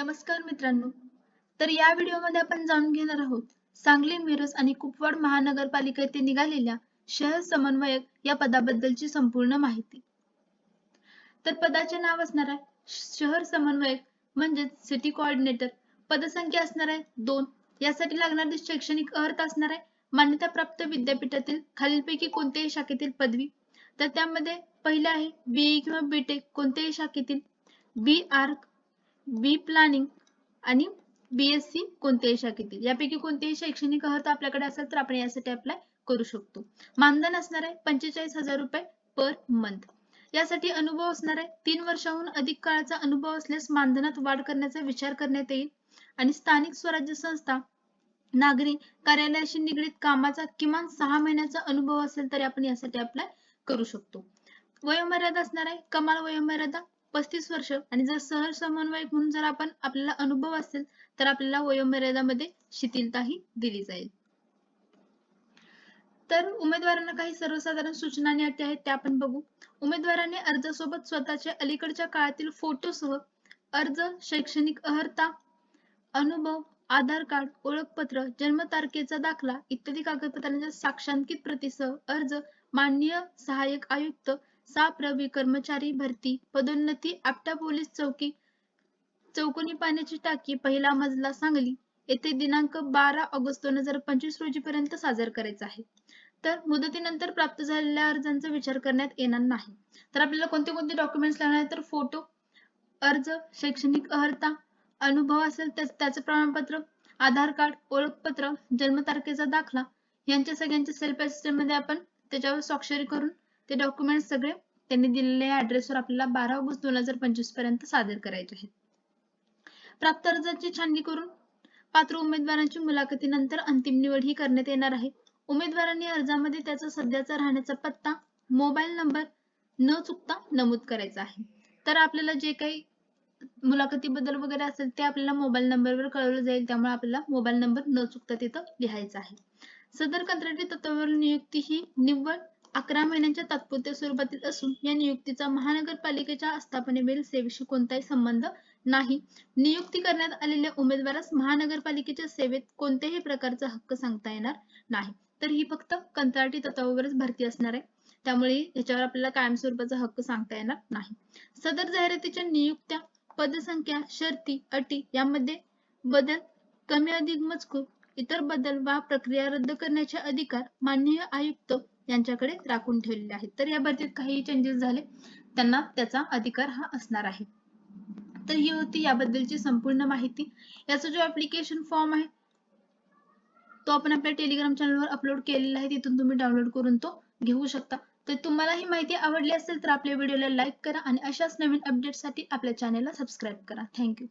नमस्कार मित्रांनो. तर या व्हिडिओमध्ये आपण जाणून घेणार आहोत सांगली मिरज आणि कुपवाड महानगरपालिका येथे निघालेल्या शहर समन्वयक या पदाबद्दलची संपूर्ण माहिती. तर पदाचे नाव असणार आहे शहर समन्वयक म्हणजेच सिटी कोऑर्डिनेटर पदसंख्या असणार आहे दोन यासाठी लागणारी शैक्षणिक अर्थ असणार आहे मान्यताप्राप्त विद्यापीठातील खालीलपैकी कोणत्याही शाखेतील पदवी. तर त्यामध्ये पहिलं आहे बीई किंवा बीटेक कोणत्याही शाखेतील बी आर्क बी प्लॅनिंग आणि बीएससी कोणत्याही शाखेतील. यापैकी कोणतेही शैक्षणिक अर्हता आपल्याकडे असेल तर आपण यासाठी अप्लाय करू शकतो. मानधन असणार आहे पंचेचाळीस हजार रुपये पर मंथ यासाठी अनुभव असणार आहे तीन वर्षाहून अधिक काळाचा अनुभव असल्यास मानधनात वाढ करण्याचा विचार करण्यात येईल. आणि स्थानिक स्वराज्य संस्था नागरी कार्यालयाशी निगडीत कामाचा किमान सहा महिन्याचा अनुभव असेल तरी आपण यासाठी अप्लाय करू शकतो. वयोमर्यादा असणार आहे कमाल वयोमर्यादा पस्तीस वर्ष. आणि जर सहर समन्वयक म्हणून जर आपण आपल्याला अनुभव असेल तर आपल्याला वयोमर्यादामध्ये शिथिलताही दिली जाईल. तर उमेदवारांना काही सर्वसाधारण सूचना आणि अटी आहेत त्या आपण बघू. उमेदवारांनी अर्जासोबत स्वतःच्या अलीकडच्या काळातील फोटोसह अर्ज शैक्षणिक अर्हता अनुभव आधार कार्ड ओळखपत्र जन्मतारखेचा दाखला इत्यादी कागदपत्रांच्या साक्षांकित प्रतीसह अर्ज माननीय सहाय्यक आयुक्त साप्रवी कर्मचारी भरती पदोन्नती आपटा पोलीस चौकी चौकोनी पाण्याची टाकी पहिला मजला सांगली. येथे दिनांक बारा ऑगस्ट दोन हजार पंचवीस रोजी पर्यंत सादर करायचा आहे. तर मुदतीनंतर प्राप्त झालेल्या अर्जांचा विचार करण्यात येणार नाही. तर आपल्याला कोणते कोणते डॉक्युमेंट्स लागणार तर फोटो अर्ज शैक्षणिक अर्हता अनुभव असेल त्याचं प्रमाणपत्र आधार कार्ड ओळखपत्र जन्मतारखेचा दाखला यांच्या सगळ्यांच्या सेल्फ असिस्टंटमध्ये आपण त्याच्यावर स्वाक्षरी करून ते डॉक्युमेंट सगळे त्यांनी दिलेल्या ऍड्रेसवर आपल्याला बारा ऑगस्ट दोन हजार पंचवीसपर्यंत सादर करायचे आहेत. प्राप्त अर्जाची छाननी करून पात्र उमेदवारांची मुलाखतीनंतर अंतिम निवड ही करण्यात येणार आहे. उमेदवारांनी अर्जामध्ये त्याचा सध्याचा राहण्याचा पत्ता मोबाईल नंबर न चुकता नमूद करायचा आहे. तर आपल्याला जे काही मुलाखतीबद्दल वगैरे असेल ते आपल्याला मोबाईल नंबरवर कळवलं जाईल त्यामुळे आपल्याला मोबाईल नंबर न चुकता तिथं लिहायचा आहे. सदर कंत्राटी तत्वावर नियुक्ती ही निव्वळ अकरा महिन्यांच्या तात्पुरत्या स्वरूपातील असून या नियुक्तीचा महानगरपालिकेच्या आस्थापनेवरील सेवेशी कोणताही संबंध नाही. नियुक्ती करण्यात आलेल्या उमेदवारास महानगरपालिकेच्या सेवेत कोणत्याही प्रकारचा हक्क सांगता येणार नाही. तर ही फक्त कंत्राटी तत्वावरच भरती असणार आहे. त्यामुळे याच्यावर आपल्याला कायमस्वरूपाचा हक्क सांगता येणार नाही. सदर जाहिरातीच्या नियुक्त्या पदसंख्या शर्ती अटी यामध्ये बदल कमी अधिक मजकूर इतर बदल वा प्रक्रिया रद्द करण्याचे अधिकार माननीय आयुक्त यांच्याकडे राखून ठेवलेले आहेत. तर या भरतीत काही चेंजेस झाले. त्यांना त्याचा अधिकार हा असणार आहे. तर ही होती याबद्दलची संपूर्ण माहिती. याचा जो ऍप्लिकेशन फॉर्म आहे तो आपण आपल्या टेलिग्राम चॅनलवर अपलोड केलेला आहे. तिथून तुम्ही डाउनलोड करून तो घेऊ शकता. तर तुम्हाला ही माहिती आवडली असेल तर आपल्या व्हिडिओला लाईक करा आणि अशाच नवीन अपडेटसाठी आपल्या चॅनलला सबस्क्राईब करा. थँक्यू